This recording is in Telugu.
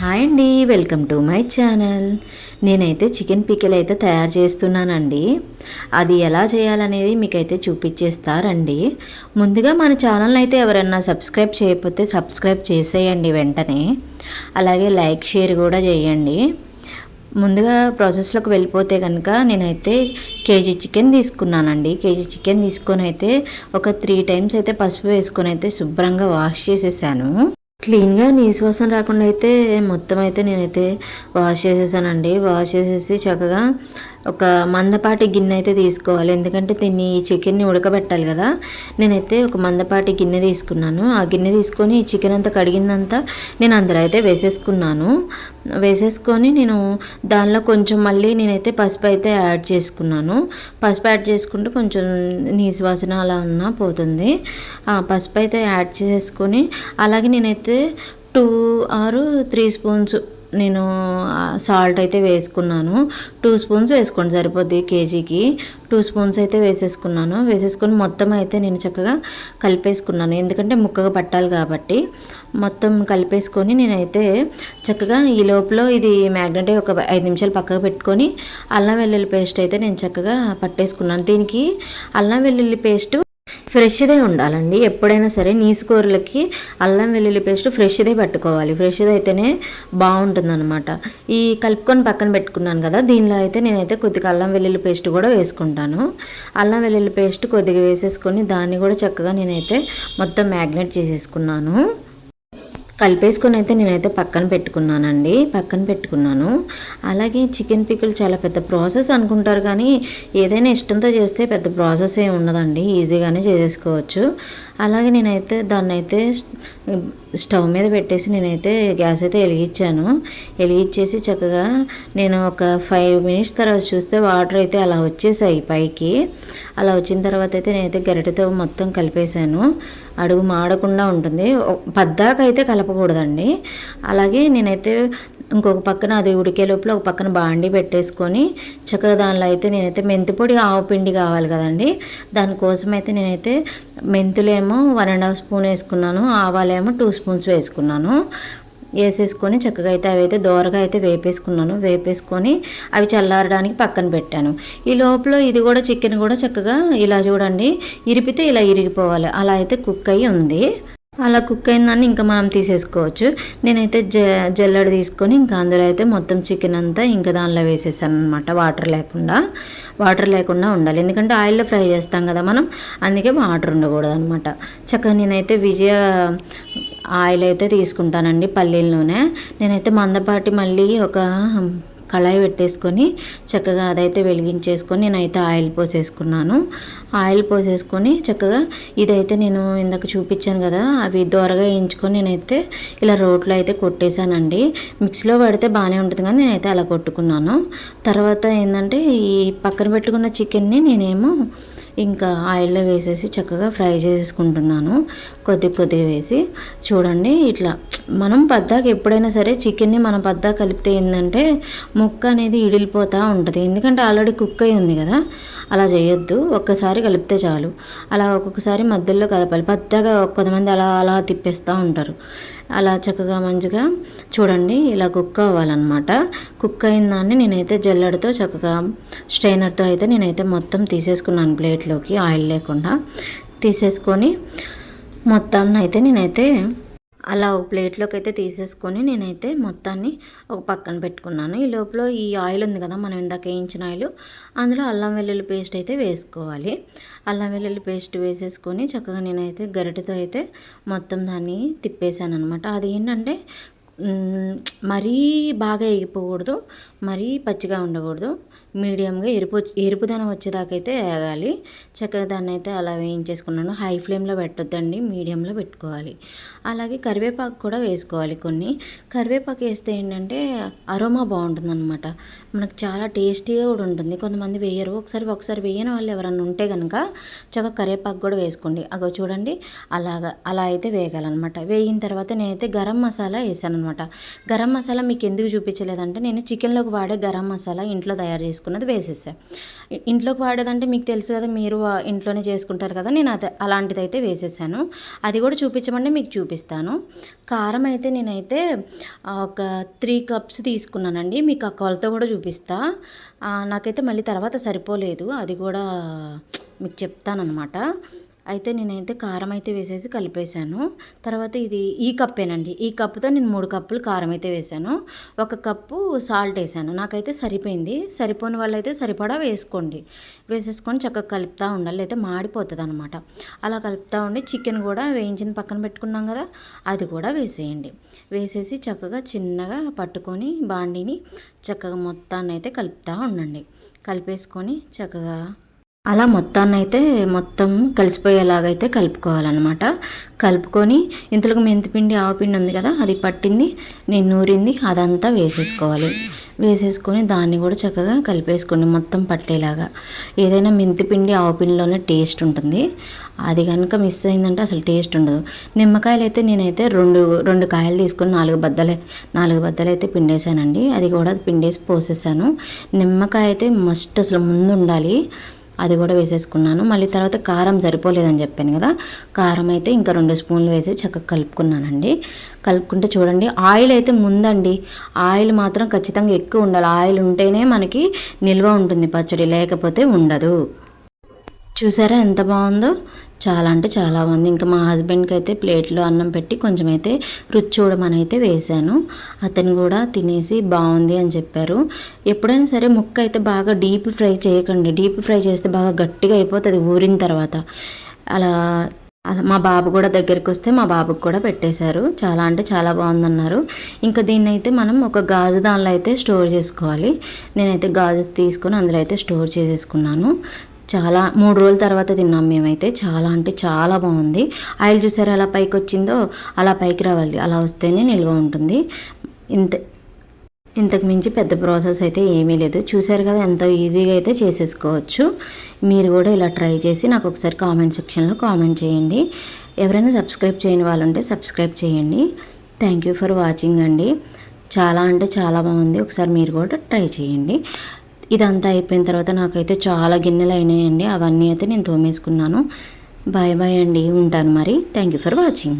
హాయ్ అండి వెల్కమ్ టు మై ఛానల్. నేనైతే చికెన్ పికిల్ అయితే తయారు చేస్తున్నానండి. అది ఎలా చేయాలనేది మీకైతే చూపించేస్తారండి ముందుగా మన ఛానల్ అయితే ఎవరైనా సబ్స్క్రైబ్ చేయకపోతే సబ్స్క్రైబ్ చేసేయండి వెంటనే. అలాగే లైక్ షేర్ కూడా చేయండి. ముందుగా ప్రాసెస్లోకి వెళ్ళిపోతే కనుక నేనైతే కేజీ చికెన్ తీసుకున్నానండి. కేజీ చికెన్ తీసుకొని అయితే ఒక త్రీ టైమ్స్ అయితే పసుపు వేసుకొని అయితే శుభ్రంగా వాష్ చేసేసాను. క్లీన్గా నీసు రాకుండా అయితే మొత్తం అయితే నేనైతే వాష్ చేసేసానండి. వాష్ చేసేసి చక్కగా ఒక మందపాటి గిన్నె అయితే తీసుకోవాలి. ఎందుకంటే దీన్ని ఈ చికెన్ని ఉడకబెట్టాలి కదా. నేనైతే ఒక మందపాటి గిన్నె తీసుకున్నాను. ఆ గిన్నె తీసుకొని ఈ చికెన్ అంతా కడిగిందంతా నేను అందులో అయితే వేసేసుకున్నాను. వేసేసుకొని నేను దానిలో కొంచెం మళ్ళీ నేనైతే పసుపు అయితే యాడ్ చేసుకున్నాను. పసుపు యాడ్ చేసుకుంటే కొంచెం నీసు వాసన అలా ఉన్నా పోతుంది. ఆ పసుపు అయితే యాడ్ చేసుకొని అలాగే నేనైతే టూ ఆరు త్రీ స్పూన్స్ నేను సాల్ట్ అయితే వేసుకున్నాను. టూ స్పూన్స్ వేసుకోండి సరిపోద్ది కేజీకి. టూ స్పూన్స్ అయితే వేసేసుకున్నాను. వేసేసుకొని మొత్తం అయితే నేను చక్కగా కలిపేసుకున్నాను. ఎందుకంటే ముక్కగా పట్టాలి కాబట్టి. మొత్తం కలిపేసుకొని నేనైతే చక్కగా ఈ లోపల ఇది మ్యాగ్నెట్ ఒక ఐదు నిమిషాలు పక్కకు పెట్టుకొని అల్లం వెల్లుల్లి పేస్ట్ అయితే నేను చక్కగా పట్టేసుకున్నాను. దీనికి అల్లం వెల్లుల్లి పేస్ట్ ఫ్రెష్దే ఉండాలండి. ఎప్పుడైనా సరే నీసుకోరలకి అల్లం వెల్లుల్లి పేస్ట్ ఫ్రెష్దే పెట్టుకోవాలి. ఫ్రెష్ది అయితేనే బాగుంటుంది అనమాట ఈ కలుపుకొని పక్కన పెట్టుకున్నాను కదా దీనిలో అయితే నేనైతే కొద్దిగా అల్లం వెల్లుల్లి పేస్ట్ కూడా వేసుకుంటాను. అల్లం వెల్లుల్లి పేస్ట్ కొద్దిగా వేసేసుకొని దాన్ని కూడా చక్కగా నేనైతే మొత్తం మ్యాగ్నెట్ చేసేసుకున్నాను. కలిపేసుకొని అయితే నేనైతే పక్కన పెట్టుకున్నానండి. పక్కన పెట్టుకున్నాను. అలాగే చికెన్ పికిల్ చాలా పెద్ద ప్రాసెస్ అనుకుంటారు కానీ ఏదైనా ఇష్టంతో చేస్తే పెద్ద ప్రాసెస్ ఏమి ఉండదండి. ఈజీగానే చేసేసుకోవచ్చు. అలాగే నేనైతే దాన్ని అయితే స్టవ్ మీద పెట్టేసి నేనైతే గ్యాస్ అయితే వెలిగించాను. వెలిగించేసి చక్కగా నేను ఒక ఫైవ్ మినిట్స్ తర్వాత చూస్తే వాటర్ అయితే అలా వచ్చేసాయి పైకి. అలా వచ్చిన తర్వాత అయితే నేనైతే గరిటెతో మొత్తం కలిపేశాను. అడుగు మాడకుండా ఉంటుంది. పద్దాకైతే కలపకూడదండి. అలాగే నేనైతే ఇంకొక పక్కన అది ఉడికే లోపల ఒక పక్కన బాండి పెట్టేసుకొని చక్కగా దానిలో అయితే నేనైతే మెంతిపొడి ఆవు పిండి కావాలి కదండి. దానికోసం అయితే నేనైతే మెంతులేమో వన్ అండ్ హాఫ్ స్పూన్ వేసుకున్నాను ఆవాలేమో టూ స్పూన్స్ వేసుకున్నాను. వేసేసుకొని చక్కగా అయితే అవి అయితే దోరగా అయితే వేపేసుకున్నాను. వేపేసుకొని అవి చల్లారడానికి పక్కన పెట్టాను. ఈ లోపల ఇది కూడా చికెన్ కూడా చక్కగా ఇలా చూడండి ఇరిపితే ఇలా ఇరిగిపోవాలి. అలా అయితే కుక్ అయ్యి ఉంది. అలా కుక్ అయిందాన్ని ఇంకా మనం తీసేసుకోవచ్చు. నేనైతే జ జల్లెడ తీసుకొని ఇంకా అందులో అయితే మొత్తం చికెన్ అంతా ఇంకా దానిలో వేసేసాను అనమాట వాటర్ లేకుండా. వాటర్ లేకుండా ఉండాలి. ఎందుకంటే ఆయిల్లో ఫ్రై చేస్తాం కదా మనం. అందుకే వాటర్ ఉండకూడదు అనమాట చక్కగా నేనైతే విజయ ఆయిల్ అయితే తీసుకుంటానండి పల్లీల నూనె నేనైతే మందపాటి మళ్ళీ ఒక కళాయి పెట్టేసుకొని చక్కగా అదైతే వెలిగించేసుకొని నేనైతే ఆయిల్ పోసేసుకున్నాను. ఆయిల్ పోసేసుకొని చక్కగా ఇదైతే నేను ఇందాక చూపించాను కదా అవి దోరగా వేయించుకొని నేనైతే ఇలా రోట్లో అయితే కొట్టేశానండి. మిక్సీలో పడితే బాగానే ఉంటుంది కానీ నేనైతే అలా కొట్టుకున్నాను. తర్వాత ఏంటంటే ఈ పక్కన పెట్టుకున్న చికెన్ని నేనేమో ఇంకా ఆయిల్లో వేసేసి చక్కగా ఫ్రై చేసుకుంటున్నాను. కొద్ది కొద్దిగా వేసి. చూడండి ఇట్లా. మనం పద్దాక ఎప్పుడైనా సరే చికెన్ని మనం పద్దా కలిపితే ఏంటంటే ముక్క అనేది ఇడిలిపోతూ ఉంటుంది. ఎందుకంటే ఆల్రెడీ కుక్ అయి ఉంది కదా. అలా చేయొద్దు. ఒక్కసారి కలిపితే చాలు. అలా ఒక్కొక్కసారి మధ్యలో కదపాలి పద్దాగా కొంతమంది అలా అలా తిప్పేస్తూ ఉంటారు. అలా చక్కగా మంచిగా చూడండి ఇలా కుక్ అవ్వాలన్నమాట. కుక్ అయిన దాన్ని నేనైతే జల్లెడతో చక్కగా స్ట్రైనర్తో అయితే నేనైతే మొత్తం తీసేసుకున్నాను ప్లేట్. ప్లేట్లోకి ఆయిల్ లేకుండా తీసేసుకొని మొత్తాన్ని అయితే నేనైతే అలా ఒక ప్లేట్లోకి అయితే తీసేసుకొని నేనైతే మొత్తాన్ని ఒక పక్కన పెట్టుకున్నాను. ఈ లోపల ఈ ఆయిల్ ఉంది కదా మనం ఇందాక వేయించిన ఆయిల్. అందులో అల్లం వెల్లుల్లి పేస్ట్ అయితే వేసుకోవాలి. అల్లం వెల్లుల్లి పేస్ట్ వేసేసుకొని చక్కగా నేనైతే గరిటెతో అయితే మొత్తం దాన్ని తిప్పేశాను అనమాట అది ఏంటంటే మరీ బాగా ఎగిపోకూడదు మరీ పచ్చిగా ఉండకూడదు. మీడియంగా ఎరుపు ఎరుపుదనం వచ్చేదాకా అయితే వేగాలి చక్కగా దాన్ని అయితే అలా వేయించేసుకున్నాను. హై ఫ్లేమ్లో పెట్టొద్దండి మీడియంలో పెట్టుకోవాలి. అలాగే కరివేపాకు కూడా వేసుకోవాలి కొన్ని. కరివేపాకు వేస్తే ఏంటంటే అరోమా బాగుంటుంది అనమాట మనకు చాలా టేస్టీగా కూడా ఉంటుంది. కొంతమంది వేయరు. ఒకసారి ఒకసారి వేయని వాళ్ళు ఎవరన్నా ఉంటే కనుక చక్కగా కరివేపాకు కూడా వేసుకోండి. అగో చూడండి అలాగా అలా అయితే వేయగలనమాట వేగిన తర్వాత నేనైతే గరం మసాలా వేసాను అనమాట అనమాట. గరం మసాలా మీకు ఎందుకు చూపించలేదంటే నేను చికెన్లోకి వాడే గరం మసాలా ఇంట్లో తయారు చేసుకున్నది వేసేసా. ఇంట్లోకి వాడేదంటే మీకు తెలుసు కదా మీరు ఇంట్లోనే చేసుకుంటారు కదా నేను అది అలాంటిది అయితే వేసేసాను. అది కూడా చూపించమంటే మీకు చూపిస్తాను. కారం అయితే నేనైతే ఒక త్రీ కప్స్ తీసుకున్నానండి. మీకు ఆ కొలత కూడా చూపిస్తా. నాకైతే మళ్ళీ తర్వాత సరిపోలేదు. అది కూడా మీకు చెప్తానమాట అయితే నేనైతే కారం అయితే వేసేసి కలిపేశాను. తర్వాత ఇది ఈ కప్పేనండి. ఈ కప్పుతో నేను మూడు కప్పులు కారం అయితే వేశాను. ఒక కప్పు సాల్ట్ వేసాను నాకైతే సరిపోయింది. సరిపోని వాళ్ళైతే సరిపడా వేసుకోండి. వేసేసుకొని చక్కగా కలుపుతూ ఉండాలి. అయితే మాడిపోతుంది అనమాట అలా కలుపుతూ ఉండి చికెన్ కూడా వేయించిన పక్కన పెట్టుకున్నాం కదా అది కూడా వేసేయండి. వేసేసి చక్కగా చిన్నగా పట్టుకొని బాండిని చక్కగా మొత్తాన్ని అయితే కలుపుతూ ఉండండి. కలిపేసుకొని చక్కగా అలా మొత్తాన్ని అయితే మొత్తం కలిసిపోయేలాగైతే కలుపుకోవాలన్నమాట. కలుపుకొని ఇంతలోకి మెంతిపిండి ఆవపిండి ఉంది కదా అది పట్టింది నేను నూరింది అదంతా వేసేసుకోవాలి. వేసేసుకొని దాన్ని కూడా చక్కగా కలిపేసుకోండి మొత్తం పట్టేలాగా. ఏదైనా మెంతిపిండి ఆవపిండిలోనే టేస్ట్ ఉంటుంది. అది కనుక మిస్ అయిందంటే అసలు టేస్ట్ ఉండదు. నిమ్మకాయలు అయితే నేనైతే రెండు రెండు కాయలు తీసుకొని నాలుగు బద్దలే నాలుగు బద్దలు అయితే పిండేశానండి. అది కూడా పిండేసి పోసేసాను. నిమ్మకాయ అయితే మస్ట్ అసలు ముందు ఉండాలి అది కూడా వేసేసుకున్నాను. మళ్ళీ తర్వాత కారం సరిపోలేదని చెప్పాను కదా కారం అయితే ఇంకా రెండు స్పూన్లు వేసి చక్కగా కలుపుకున్నానండి. కలుపుకుంటే చూడండి ఆయిల్ అయితే ముందండి. ఆయిల్ మాత్రం ఖచ్చితంగా ఎక్కువ ఉండాలి. ఆయిల్ ఉంటేనే మనకి నిల్వ ఉంటుంది పచ్చడి లేకపోతే ఉండదు. చూసారా ఎంత బాగుందో? చాలా అంటే చాలా బాగుంది. ఇంకా మా హస్బెండ్కి అయితే ప్లేట్లో అన్నం పెట్టి కొంచెం అయితే రుచి చూడమని అయితే వేశాను. అతను కూడా తినేసి బాగుంది అని చెప్పారు. ఎప్పుడైనా సరే ముక్క అయితే బాగా డీప్ ఫ్రై చేయకండి. డీప్ ఫ్రై చేస్తే బాగా గట్టిగా అయిపోతుంది ఊరిన తర్వాత. అలా అలా మా బాబు కూడా దగ్గరికి వస్తే మా బాబుకి కూడా పెట్టేశారు. చాలా అంటే చాలా బాగుందన్నారు. ఇంకా దీన్ని అయితే మనం ఒక గాజు దానిలో అయితే స్టోర్ చేసుకోవాలి. నేనైతే గాజు తీసుకొని అందులో అయితే స్టోర్ చేసేసుకున్నాను. చాలా మూడు రోజుల తర్వాత తిన్నాం మేమైతే. చాలా అంటే చాలా బాగుంది. ఆయిల్ చూసారా అలా పైకి వచ్చిందో అలా పైకి రావాలి. అలా వస్తేనే నిల్వ ఉంటుంది. ఇంత ఇంతకు మించి పెద్ద ప్రాసెస్ అయితే ఏమీ లేదు. చూసారు కదా ఎంతో ఈజీగా అయితే చేసేసుకోవచ్చు. మీరు కూడా ఇలా ట్రై చేసి నాకు ఒకసారి కామెంట్ సెక్షన్లో కామెంట్ చేయండి. ఎవరైనా సబ్స్క్రైబ్ చేయని వాళ్ళు ఉంటే సబ్స్క్రైబ్ చేయండి. థ్యాంక్ యూ ఫర్ వాచింగ్ అండి. చాలా అంటే చాలా బాగుంది. ఒకసారి మీరు కూడా ట్రై చేయండి. ఇదంతా అయిపోయిన తర్వాత నాకైతే చాలా గిన్నెలు అయినాయండి. అవన్నీ అయితే నేను తోమేసుకున్నాను. బాయ్ బాయ్ అండి. ఉంటాను మరి. Thank you for watching